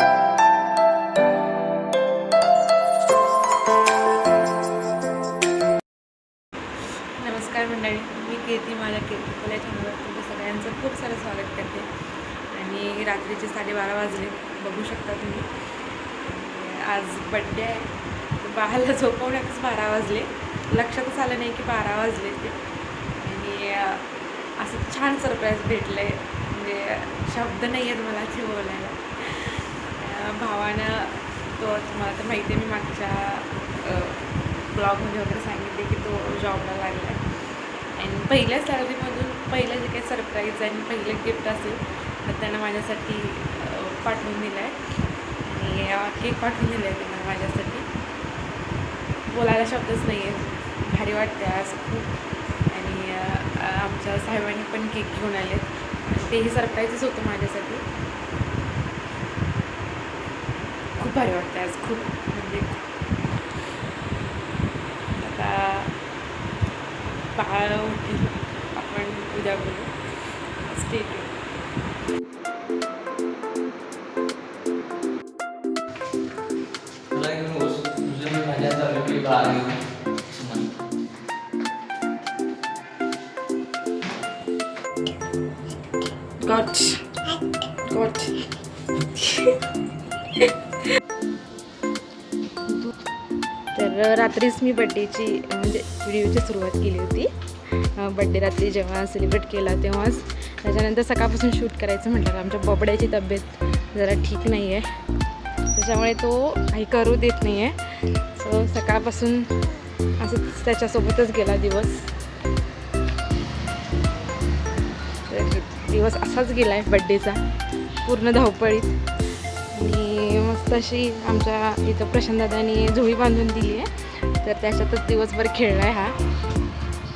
नमस्कार मंडळी मी कीर्ती माझ्या कीर्ती कोल्या चॅनलवर तुमच्या सगळ्यांचं खूप सारं स्वागत करते. आणि रात्रीचे साडेबारा वाजले बघू शकता तुम्ही. आज बड्डे आहे बाळाला झोपवण्यातच बारा वाजले. लक्षातच आलं नाही की बारा वाजले ते. आणि असं छान सरप्राईज भेटलं आहे म्हणजे शब्द नाही आहेत मला ते बोलायला. भावानं तो तुम्हाला तर माहिती आहे मी मागच्या ब्लॉगमध्ये वगैरे सांगितले की तो जॉबला लागला आहे आणि पहिल्या सॅलरीमधून पहिलं जे काही सरप्राईज आणि पहिलं गिफ्ट असेल तर त्यानं माझ्यासाठी पाठवून दिलं आहे आणि केक पाठवून दिला आहे त्यानं माझ्यासाठी. बोलायला शब्दच नाही आहे भारी वाटते आज खूप. आणि आमच्या साहेबांनी पण केक घेऊन आले तेही सरप्राईजच होतं माझ्यासाठी. खूप भारी वाटते आज खूप म्हणजे आता बाळ उठील आपण उद्या बोलू स्टेट तुला घेऊन बसू तुझं तर रात्रीच मी बड्डेची म्हणजे व्हिडिओची सुरुवात केली होती. बड्डे रात्री जेव्हा सेलिब्रेट केला तेव्हाच त्याच्यानंतर सकाळपासून शूट करायचं म्हटलं आमच्या बबड्याची तब्येत जरा ठीक नाही आहे त्याच्यामुळे तो काही करू देत नाही आहे सो सकाळपासून असंच त्याच्यासोबतच गेला दिवस. दिवस असाच गेला आहे बड्डेचा पूर्ण धावपळीत. तशी आमच्या इथं प्रशांतदादांनी झोळी बांधून दिली आहे. तर त्याच्यातच दिवसभर खेळला आहे हा.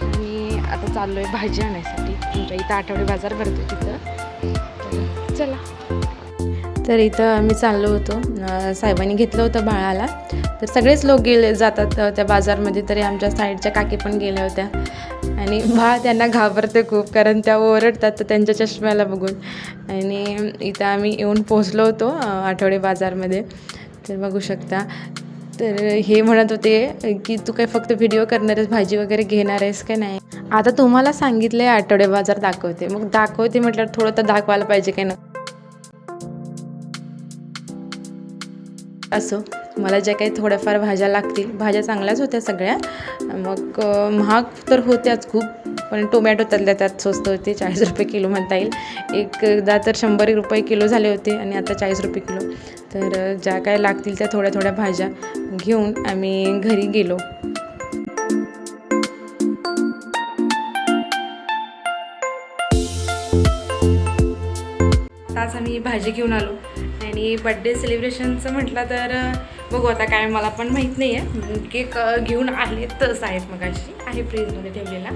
आणि आता चाललो आहे भाजी आणण्यासाठी आमच्या इथं आठवडे बाजार भरतो तिथं. चला. तर इथं आम्ही चाललो होतो. साहेबांनी घेतलं होतं बाळाला. तर सगळेच लोक गेले जातात त्या बाजारमध्ये तरी आमच्या साईडच्या काकी पण गेल्या होत्या. आणि भा त्यांना घाबरते खूप कारण त्या ओरडतात तर त्यांच्या चष्म्याला बघून. आणि इथं आम्ही येऊन पोचलो होतो आठवडे बाजारमध्ये. तर बघू शकता. तर हे म्हणत होते की तू काय फक्त व्हिडिओ करणार आहेस भाजी वगैरे घेणार आहेस का नाही? आता तुम्हाला सांगितलं आहे आठवडे बाजार दाखवते. मग दाखवते म्हटल्यावर थोडं तर दाखवायला पाहिजे काय ना. असो. मला ज्या काही थोड्याफार भाज्या लागतील भाज्या चांगल्याच होत्या सगळ्या. मग महाग तर होत्याच खूप पण टोमॅटो त्यातल्या त्यात स्वस्त होते चाळीस रुपये किलो म्हणता येईल. एकदा तर शंभर रुपये किलो झाले होते आणि आता चाळीस रुपये किलो. तर ज्या काय लागतील त्या थोड्या थोड्या भाज्या घेऊन आम्ही घरी गेलो. आज आम्ही भाजी घेऊन आलो. आणि बड्डे सेलिब्रेशनचं म्हटलं तर बघू आता काय मला पण माहीत नाही आहे केक घेऊन आले तस आहेत मग अशी आहे फ्रीजमध्ये ठेवलेला.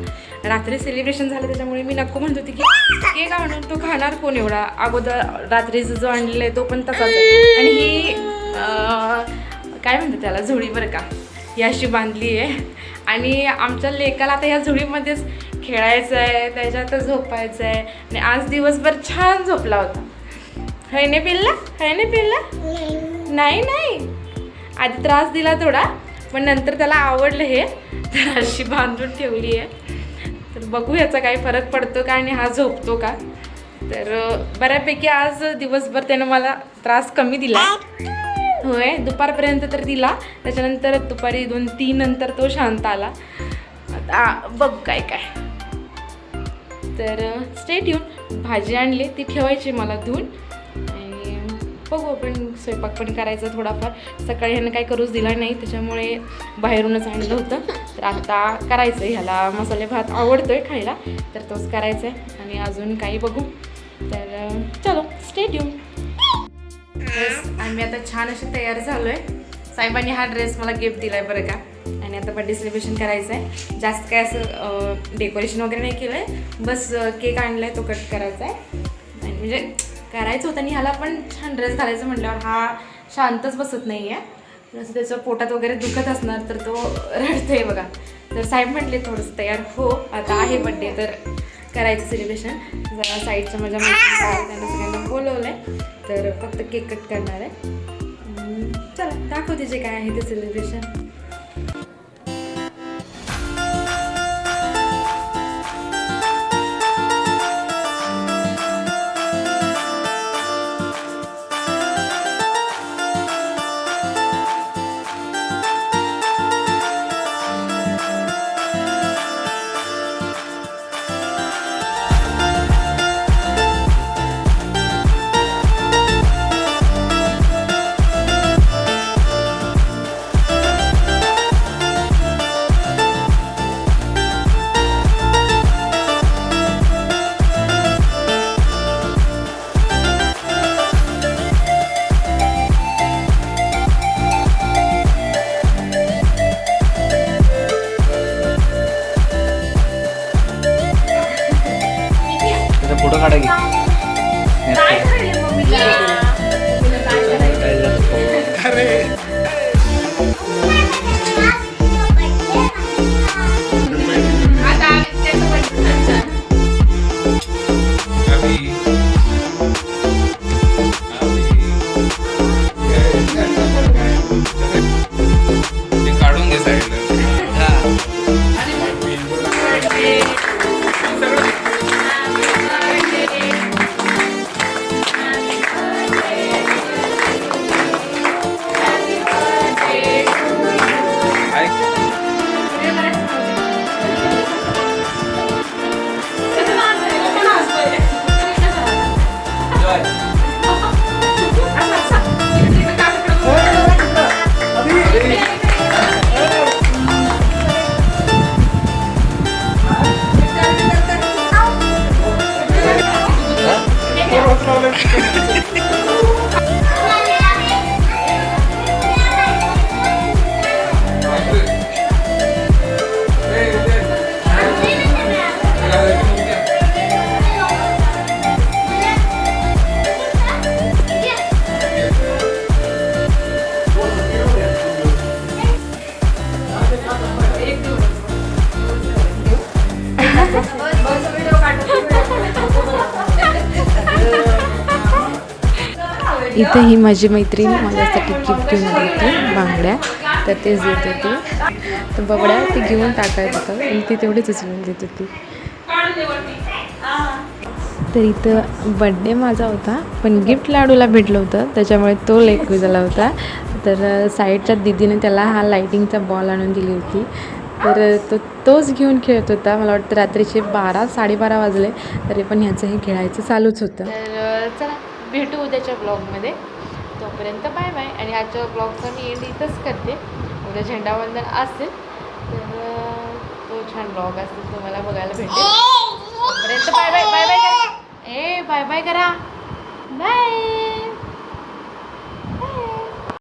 रात्री सेलिब्रेशन झालं त्याच्यामुळे मी नको म्हणत होती की केक आणून तो खाणार कोण एवढा? अगोदर रात्रीचा जो आणलेला आहे तो पण तसाच आणि ही काय म्हणतात त्याला झोळी बरं का? ही अशी बांधली आहे. आणि आमच्या लेकाला आता या झोळीमध्येच खेळायचं आहे त्याच्यातच झोपायचं आहे आणि आज दिवसभर छान झोपला होता. हैने पिल्ला? हैने पिल्ला? नाही नाही. आधी त्रास दिला थोडा पण नंतर त्याला आवडलं हे. तर अशी बांधून ठेवली आहे. तर बघू याचा काही फरक पडतो का आणि हा झोपतो का. तर बऱ्यापैकी आज दिवसभर त्यानं मला त्रास कमी दिला. होय दुपारपर्यंत तर दिला. त्याच्यानंतर दुपारी दोन तीन नंतर तो शांत आला. आता बघ काय काय. तर स्टेट येऊन भाजी आणली ती ठेवायची मला धुवून. आणि बघू आपण स्वयंपाक पण करायचा थोडाफार. सकाळी ह्यानं काही करूच दिला नाही त्याच्यामुळे बाहेरूनच आणलं होतं. तर आता करायचं आहे ह्याला मसाले भात आवडतो आहे खायला तर तोच करायचा आहे आणि अजून काही बघू. तर चलो स्टेडियम आम्ही आता छान असे तयार झालो आहे साहेबांनी हा ड्रेस मला गिफ्ट दिला आहे बरं का. आणि आता बड्डे सेलिब्रेशन करायचं आहे जास्त काय असं डेकोरेशन वगैरे नाही केलं आहे बस केक आणला आहे तो कट करायचा आहे आणि म्हणजे करायचं होतं आणि ह्याला पण छान ड्रेस घालायचं म्हटल्यावर हा शांतच बसत नाही आहे असं त्याचं पोटात वगैरे दुखत असणार तर तो रडतोय बघा. तर साहेब म्हटले थोडंसं तयार हो आता आहे बड्डे तर करायचं सेलिब्रेशन जरा साईडच्या माझ्या त्यांना सगळ्यांना बोलवलं आहे तर फक्त केक कट करणार आहे. चला दाखवते जे काय आहे ते सेलिब्रेशन इथे ही माझी मैत्रीण माझ्यासाठी गिफ्ट घेऊन आली होती बांगड्या. तर तेच देत होती. तर बबड्या ते घेऊन टाकायचं होतं आणि ती तेवढीच उचलून देत होती. तर इथं बड्डे माझा होता पण गिफ्ट लाडूला भेटलं होतं. त्याच्यामुळे तो लेक झाला होता. तर साईडच्या दिदीने त्याला हा लाईटिंगचा बॉल आणून दिली होती. तर तो तोच घेऊन खेळत होता. मला वाटतं रात्रीचे बारा साडेबारा वाजले. तरी पण ह्याचं हे खेळायचं चालूच होतं. तर चला. भेटू उद्याच्या ब्लॉगमध्ये तोपर्यंत बाय बाय आणि आजच्या ब्लॉगचा मी एंड इथंच करते. उद्या झेंडावंदन असेल तर तो छान ब्लॉग असेल तुम्हाला बघायला भेटेल. तोपर्यंत बाय बाय बाय बाय करा. ए बाय बाय करा. बाय